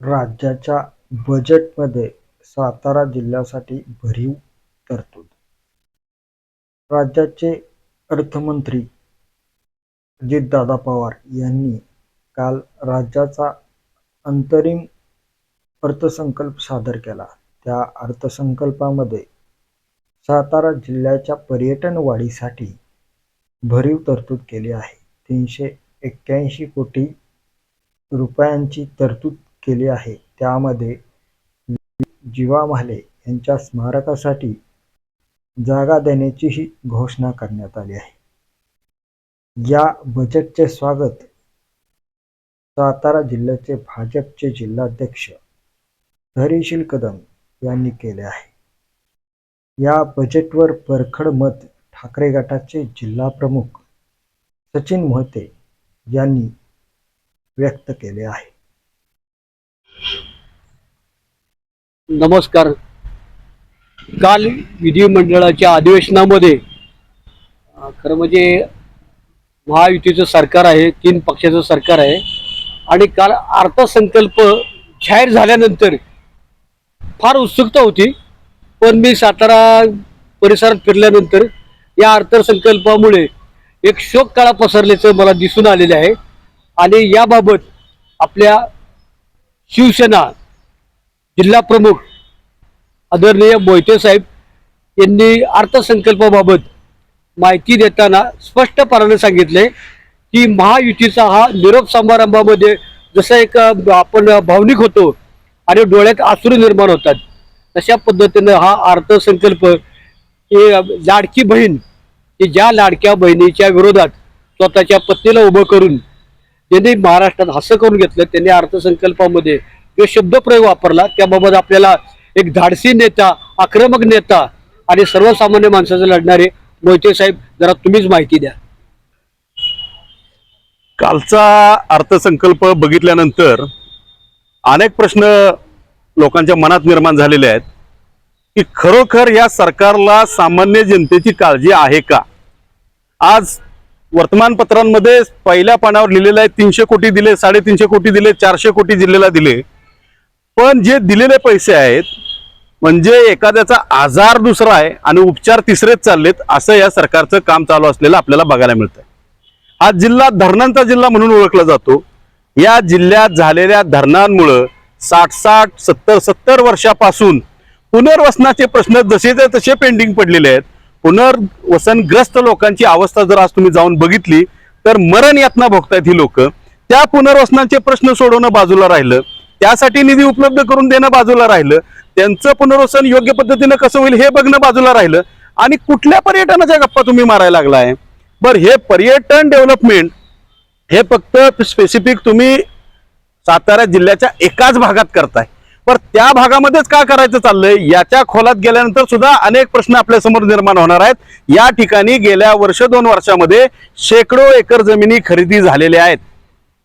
राज्याच्या बजेटमध्ये सातारा जिल्ह्यासाठी भरीव तरतूद. राज्याचे अर्थमंत्री अजितदादा पवार यांनी काल राज्याचा अंतरिम अर्थसंकल्प सादर केला. त्या अर्थसंकल्पामध्ये सातारा जिल्ह्याच्या पर्यटन वाढीसाठी भरीव तरतूद केली आहे. तीनशे एक्क्याऐंशी कोटी रुपयांची तरतूद केली आहे. त्यामध्ये जीवा म्हाले यांच्या स्मारकासाठी जागा देण्याचीही घोषणा करण्यात आली आहे. या बजेटचे स्वागत सातारा जिल्ह्याचे भाजपचे जिल्हाध्यक्ष धैर्यशील कदम यांनी केले आहे. या बजेटवर परखड मत ठाकरे गटाचे जिल्हा प्रमुख सचिन मोहते यांनी व्यक्त केले आहे. नमस्कार. काल विधिमंडळाच्या अधिवेशनामध्ये खरं म्हणजे महायुतीचं सरकार आहे तीन पक्षाचं सरकार आहे आणि काल अर्थसंकल्प जाहीर झाल्यानंतर फार उत्सुकता होती पण मी सातारा परिसरात फिरल्यानंतर या अर्थसंकल्पामुळे एक शोक काळा पसरल्याचं मला दिसून आलेलं आहे. आणि याबाबत आपल्या शिवसेना जिल्हा प्रमुख आदरणीय मोहिते साहेब यांनी अर्थसंकल्पाबाबत माहिती देताना स्पष्टपणाने सांगितले की महायुतीचा हा निरोप समारंभामध्ये जसं एक आपण भावनिक होतो आणि डोळ्यात आसरू निर्माण होतात तशा पद्धतीनं हा अर्थसंकल्प हे लाडकी बहीण की ज्या लाडक्या बहिणीच्या विरोधात स्वतःच्या पत्नीला उभं करून ज्यांनी महाराष्ट्रात हसं करून घेतलं त्यांनी अर्थसंकल्पामध्ये जो शब्दप्रयोग वापरला त्याबाबत आपल्याला एक धाडसी नेता आक्रमक नेता आणि सर्वसामान्य माणसाचे लढणारे मोहिते साहेब जरा तुम्हीच माहिती द्या. कालचा अर्थसंकल्प बघितल्यानंतर अनेक प्रश्न लोकांच्या मनात निर्माण झालेले आहेत की खरोखर या सरकारला सामान्य जनतेची काळजी आहे का? आज वर्तमानपत्रांमध्ये पहिल्या पानावर लिहिलेलं आहे तीनशे कोटी दिले साडेतीनशे कोटी दिले चारशे कोटी जिल्ह्याला दिले. पण जे दिलेले पैसे आहेत म्हणजे एखाद्याचा आजार दुसरा आहे आणि उपचार तिसरेच चाललेत असं या सरकारचं काम चालू असलेलं आपल्याला बघायला मिळतंय. हा जिल्हा धरणांचा जिल्हा म्हणून ओळखला जातो. या जिल्ह्यात झालेल्या धरणांमुळं साठ साठ सत्तर सत्तर वर्षापासून पुनर्वसनाचे प्रश्न जसेच्या तसे पेंडिंग पडलेले आहेत पुनर्वसनग्रस्त लोकांची अवस्था जर आज तुम्ही जाऊन बघितली तर मरण यातना भोगतायत ही लोक. त्या पुनर्वसनाचे प्रश्न सोडवणं बाजूला राहिलं. त्यासाठी निधी उपलब्ध करून देणं बाजूला राहिलं. त्यांचं पुनर्वसन योग्य पद्धतीनं कसं होईल हे बघणं बाजूला राहिलं. आणि कुठल्या पर्यटनाच्या गप्पा तुम्ही मारायला लागलाय? बर हे पर्यटन डेव्हलपमेंट हे फक्त स्पेसिफिक तुम्ही सातारा जिल्ह्याच्या एकाच भागात करताय. पण त्या भागामध्येच का करायचं चाललंय? याच्या खोलात गेल्यानंतर सुद्धा अनेक प्रश्न आपल्यासमोर निर्माण होणार आहेत. या ठिकाणी गेल्या वर्ष दोन वर्षामध्ये शेकडो एकर जमिनी खरेदी झालेल्या आहेत.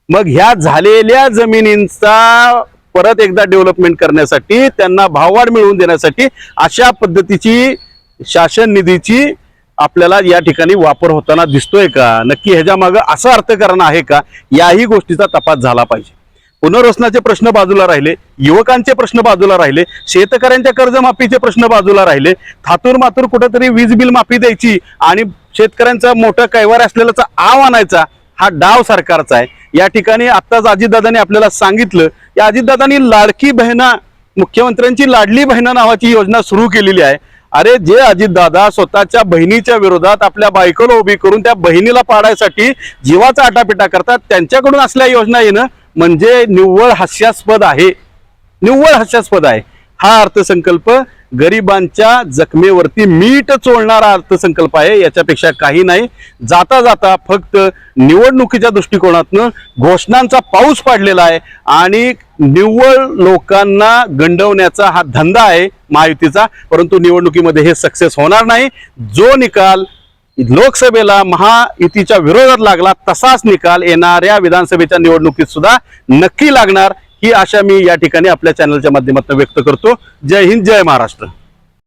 मग ह्या झालेल्या जमिनींचा परत एकदा डेव्हलपमेंट करण्यासाठी त्यांना भाववाढ मिळवून देण्यासाठी अशा पद्धतीची शासन निधीची आपल्याला या ठिकाणी वापर होताना दिसतोय का? नक्की ह्याच्या मागं असं अर्थकारण आहे का? याही गोष्टीचा तपास झाला पाहिजे. पुनर्वसनाचे प्रश्न बाजूला राहिले युवकांचे प्रश्न बाजूला राहिले शेतकऱ्यांच्या कर्जमाफीचे प्रश्न बाजूला राहिले थातूर मातूर कुठंतरी वीज बिल माफी द्यायची आणि शेतकऱ्यांचा मोठा कैवार असलेल्याचा आव आणायचा हा डाव सरकारचा आहे. या ठिकाणी आत्ताच अजितदादांनी आपल्याला सांगितलं की अजितदादांनी लाडकी बहिणा मुख्यमंत्र्यांची लाडली बहिणा नावाची योजना सुरू केलेली आहे. अरे जे अजितदादा स्वतःच्या बहिणीच्या विरोधात आपल्या बायकोला उभी करून त्या बहिणीला पाडायसाठी जीवाचा आटापिटा करतात त्यांच्याकडून असल्या योजना येणं म्हणजे निव्वळ हास्यास्पद आहे. निव्वळ हास्यास्पद आहे. हा अर्थसंकल्प गरिबांच्या जखमेवरती मीठ चोळणारा अर्थसंकल्प आहे याच्यापेक्षा काही नाही. जाता जाता फक्त निवडणुकीच्या दृष्टिकोनातनं घोषणांचा पाऊस पाडलेला आहे आणि निव्वळ लोकांना गंडवण्याचा हा धंदा आहे महायुतीचा परंतु निवडणुकीमध्ये हे सक्सेस होणार नाही. जो निकाल लोकसभेला महायुतीच्या विरोधात लागला तसाच निकाल येणाऱ्या विधानसभेच्या निवडणुकीत सुद्धा नक्की लागणार. ही आशा मी या ठिकाणी आपल्या चॅनलच्या माध्यमातून व्यक्त करतो. जय हिंद जय महाराष्ट्र.